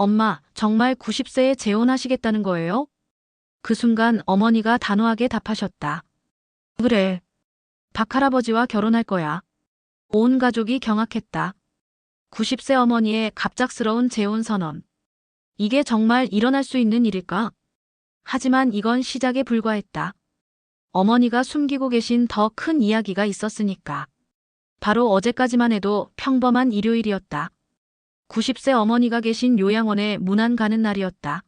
엄마, 정말 90세에 재혼하시겠다는 거예요? 그 순간 어머니가 단호하게 답하셨다. 그래. 박할아버지와 결혼할 거야. 온 가족이 경악했다. 90세 어머니의 갑작스러운 재혼 선언. 이게 정말 일어날 수 있는 일일까? 하지만 이건 시작에 불과했다. 어머니가 숨기고 계신 더 큰 이야기가 있었으니까. 바로 어제까지만 해도 평범한 일요일이었다. 90세 어머니가 계신 요양원에 문안 가는 날이었다.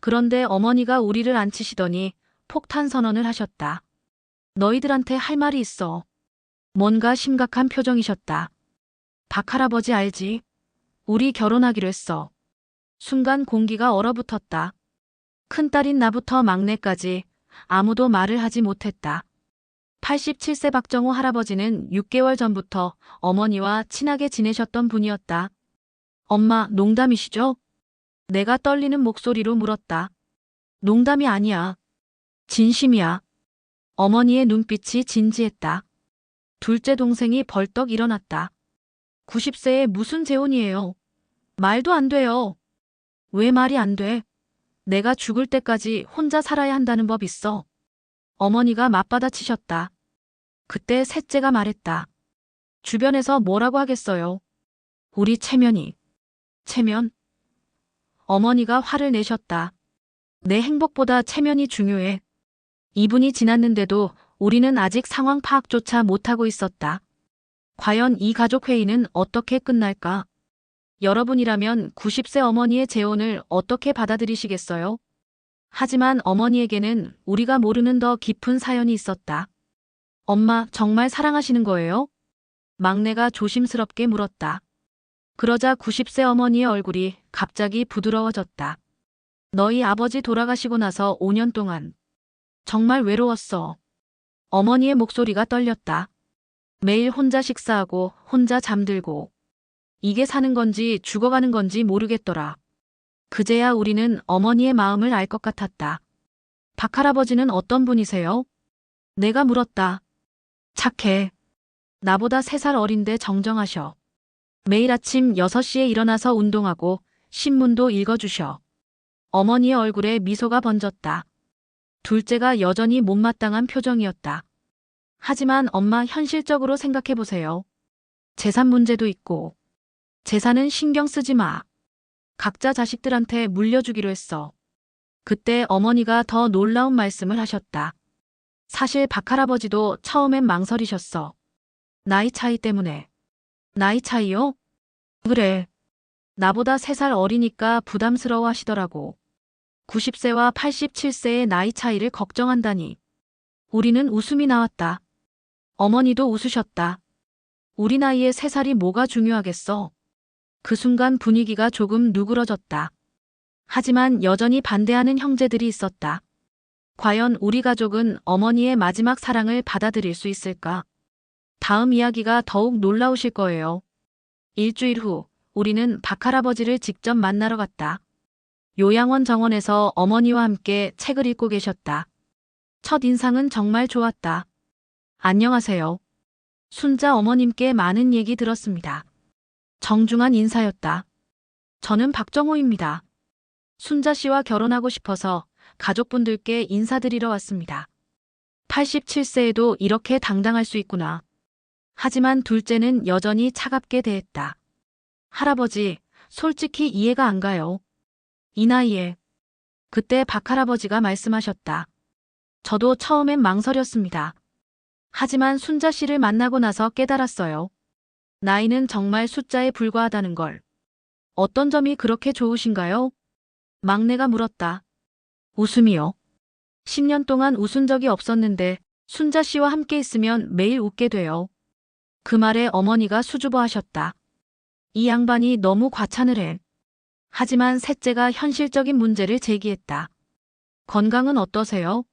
그런데 어머니가 우리를 앉히시더니 폭탄 선언을 하셨다. 너희들한테 할 말이 있어. 뭔가 심각한 표정이셨다. 박할아버지 알지? 우리 결혼하기로 했어. 순간 공기가 얼어붙었다. 큰딸인 나부터 막내까지 아무도 말을 하지 못했다. 87세 박정호 할아버지는 6개월 전부터 어머니와 친하게 지내셨던 분이었다. 엄마, 농담이시죠? 내가 떨리는 목소리로 물었다. 농담이 아니야. 진심이야. 어머니의 눈빛이 진지했다. 둘째 동생이 벌떡 일어났다. 90세에 무슨 재혼이에요? 말도 안 돼요. 왜 말이 안 돼? 내가 죽을 때까지 혼자 살아야 한다는 법 있어. 어머니가 맞받아치셨다. 그때 셋째가 말했다. 주변에서 뭐라고 하겠어요? 우리 체면이. 체면? 어머니가 화를 내셨다. 내 행복보다 체면이 중요해. 2분이 지났는데도 우리는 아직 상황 파악조차 못하고 있었다. 과연 이 가족 회의는 어떻게 끝날까? 여러분이라면 90세 어머니의 재혼을 어떻게 받아들이시겠어요? 하지만 어머니에게는 우리가 모르는 더 깊은 사연이 있었다. 엄마, 정말 사랑하시는 거예요? 막내가 조심스럽게 물었다. 그러자 90세 어머니의 얼굴이 갑자기 부드러워졌다. 너희 아버지 돌아가시고 나서 5년 동안 정말 외로웠어. 어머니의 목소리가 떨렸다. 매일 혼자 식사하고 혼자 잠들고 이게 사는 건지 죽어가는 건지 모르겠더라. 그제야 우리는 어머니의 마음을 알 것 같았다. 박할아버지는 어떤 분이세요? 내가 물었다. 착해. 나보다 3살 어린데 정정하셔. 매일 아침 6시에 일어나서 운동하고 신문도 읽어주셔. 어머니의 얼굴에 미소가 번졌다. 둘째가 여전히 못마땅한 표정이었다. 하지만 엄마 현실적으로 생각해보세요. 재산 문제도 있고. 재산은 신경 쓰지 마. 각자 자식들한테 물려주기로 했어. 그때 어머니가 더 놀라운 말씀을 하셨다. 사실 박할아버지도 처음엔 망설이셨어. 나이 차이 때문에. 나이 차이요? 그래. 나보다 3살 어리니까 부담스러워 하시더라고. 90세와 87세의 나이 차이를 걱정한다니. 우리는 웃음이 나왔다. 어머니도 웃으셨다. 우리 나이에 3살이 뭐가 중요하겠어. 그 순간 분위기가 조금 누그러졌다. 하지만 여전히 반대하는 형제들이 있었다. 과연 우리 가족은 어머니의 마지막 사랑을 받아들일 수 있을까? 다음 이야기가 더욱 놀라우실 거예요. 일주일 후, 우리는 박할아버지를 직접 만나러 갔다. 요양원 정원에서 어머니와 함께 책을 읽고 계셨다. 첫 인상은 정말 좋았다. 안녕하세요. 순자 어머님께 많은 얘기 들었습니다. 정중한 인사였다. 저는 박정호입니다. 순자 씨와 결혼하고 싶어서 가족분들께 인사드리러 왔습니다. 87세에도 이렇게 당당할 수 있구나. 하지만 둘째는 여전히 차갑게 대했다. 할아버지, 솔직히 이해가 안 가요. 이 나이에. 그때 박할아버지가 말씀하셨다. 저도 처음엔 망설였습니다. 하지만 순자 씨를 만나고 나서 깨달았어요. 나이는 정말 숫자에 불과하다는 걸. 어떤 점이 그렇게 좋으신가요? 막내가 물었다. 웃음이요. 10년 동안 웃은 적이 없었는데 순자 씨와 함께 있으면 매일 웃게 돼요. 그 말에 어머니가 수줍어 하셨다. 이 양반이 너무 과찬을 해. 하지만 셋째가 현실적인 문제를 제기했다. 건강은 어떠세요?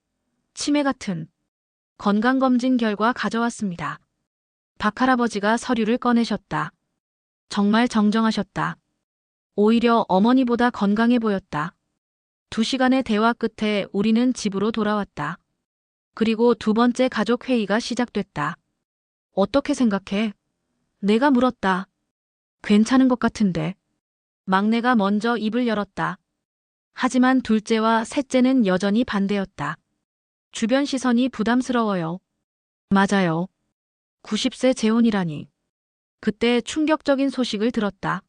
치매 같은 건강검진 결과 가져왔습니다. 박할아버지가 서류를 꺼내셨다. 정말 정정하셨다. 오히려 어머니보다 건강해 보였다. 두 시간의 대화 끝에 우리는 집으로 돌아왔다. 그리고 두 번째 가족 회의가 시작됐다. 어떻게 생각해? 내가 물었다. 괜찮은 것 같은데. 막내가 먼저 입을 열었다. 하지만 둘째와 셋째는 여전히 반대였다. 주변 시선이 부담스러워요. 맞아요. 90세 재혼이라니. 그때 충격적인 소식을 들었다.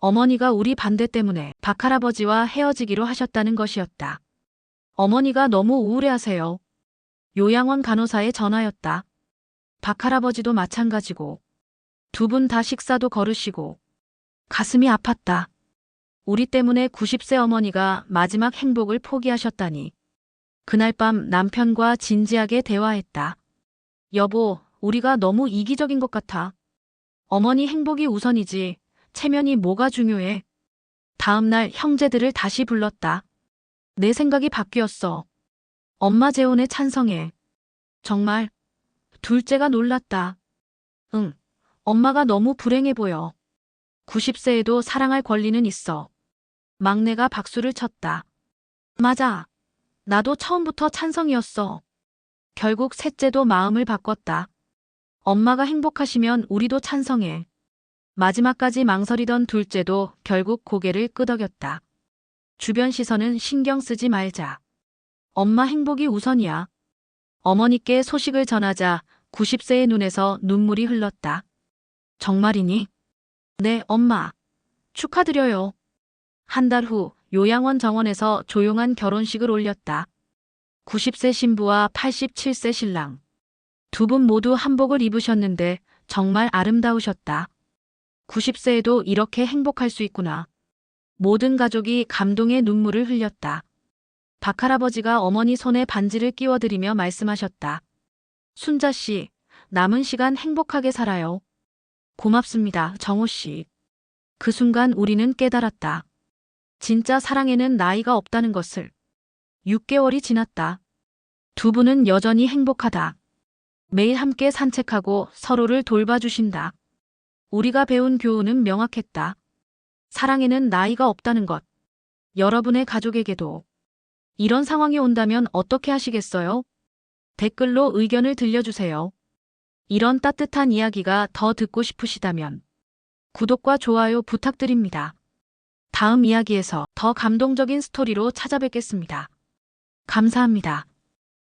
어머니가 우리 반대 때문에 박할아버지와 헤어지기로 하셨다는 것이었다. 어머니가 너무 우울해하세요. 요양원 간호사에 전화였다. 박할아버지도 마찬가지고 두 분 다 식사도 거르시고 가슴이 아팠다. 우리 때문에 90세 어머니가 마지막 행복을 포기하셨다니. 그날 밤 남편과 진지하게 대화했다. 여보, 우리가 너무 이기적인 것 같아. 어머니 행복이 우선이지. 체면이 뭐가 중요해. 다음 날 형제들을 다시 불렀다. 내 생각이 바뀌었어. 엄마 재혼에 찬성해. 정말. 둘째가 놀랐다. 응. 엄마가 너무 불행해 보여. 90세에도 사랑할 권리는 있어. 막내가 박수를 쳤다. 맞아. 나도 처음부터 찬성이었어. 결국 셋째도 마음을 바꿨다. 엄마가 행복하시면 우리도 찬성해. 마지막까지 망설이던 둘째도 결국 고개를 끄덕였다. 주변 시선은 신경 쓰지 말자. 엄마 행복이 우선이야. 어머니께 소식을 전하자 90세의 눈에서 눈물이 흘렀다. 정말이니? 네, 엄마. 축하드려요. 한 달 후 요양원 정원에서 조용한 결혼식을 올렸다. 90세 신부와 87세 신랑. 두 분 모두 한복을 입으셨는데 정말 아름다우셨다. 90세에도 이렇게 행복할 수 있구나. 모든 가족이 감동의 눈물을 흘렸다. 박할아버지가 어머니 손에 반지를 끼워드리며 말씀하셨다. 순자 씨, 남은 시간 행복하게 살아요. 고맙습니다, 정호 씨. 그 순간 우리는 깨달았다. 진짜 사랑에는 나이가 없다는 것을. 6개월이 지났다. 두 분은 여전히 행복하다. 매일 함께 산책하고 서로를 돌봐주신다. 우리가 배운 교훈은 명확했다. 사랑에는 나이가 없다는 것. 여러분의 가족에게도. 이런 상황이 온다면 어떻게 하시겠어요? 댓글로 의견을 들려주세요. 이런 따뜻한 이야기가 더 듣고 싶으시다면 구독과 좋아요 부탁드립니다. 다음 이야기에서 더 감동적인 스토리로 찾아뵙겠습니다. 감사합니다.